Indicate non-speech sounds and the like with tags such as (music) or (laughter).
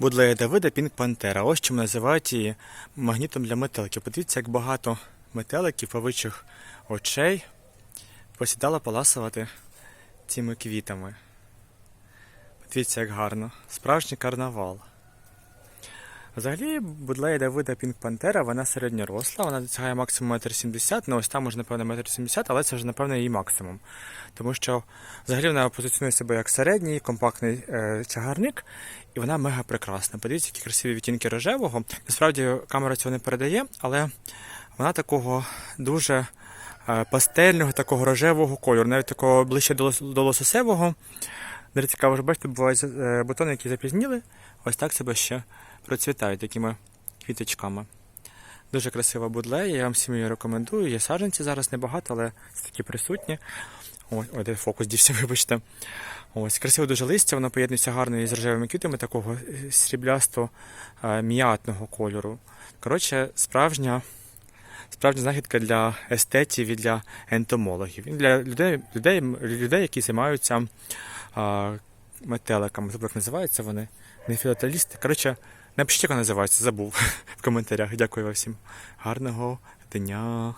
Будлея Давида Пінк Пантера. Ось чому називають її магнітом для метеликів. Подивіться, як багато метеликів, павичих очей посідало поласувати цими квітами. Подивіться, як гарно. Справжній карнавал. Взагалі, Будлея Давида Пінк Пантера, вона середньоросла, вона досягає максимум 1,70 м, ну ось там може, напевно, 1,70 м, але це вже, напевно, її максимум. Тому що взагалі вона позиціонує себе як середній, компактний е, чагарник, і вона мега прекрасна. Подивіться, які красиві відтінки рожевого. Насправді камера цього не передає, але вона такого дуже е, пастельного, такого рожевого кольору, навіть такого ближче до, до лососевого. Дуже цікаво, що бачите, бувають е, бутони, які запізніли, ось так себе ще процвітають такими квіточками. Дуже красива будлея, я вам всім її рекомендую. Є саджанці зараз небагато, але такі присутні. Ой, ой, де фокус дівся, (laughs) вибачте. Ось, красиве дуже листя, воно поєднується гарно із рожевими квітами такого е, сріблясто-м'ятного кольору. Коротше, справжня, справжня знахідка для естетів і для ентомологів. Для людей, людей, людей які займаються а, метеликами. Як називаються вони. Не філателісти. Коротше, напишіть, як вони називаються, забув (laughs) в коментарях. Дякую вам всім. Гарного дня.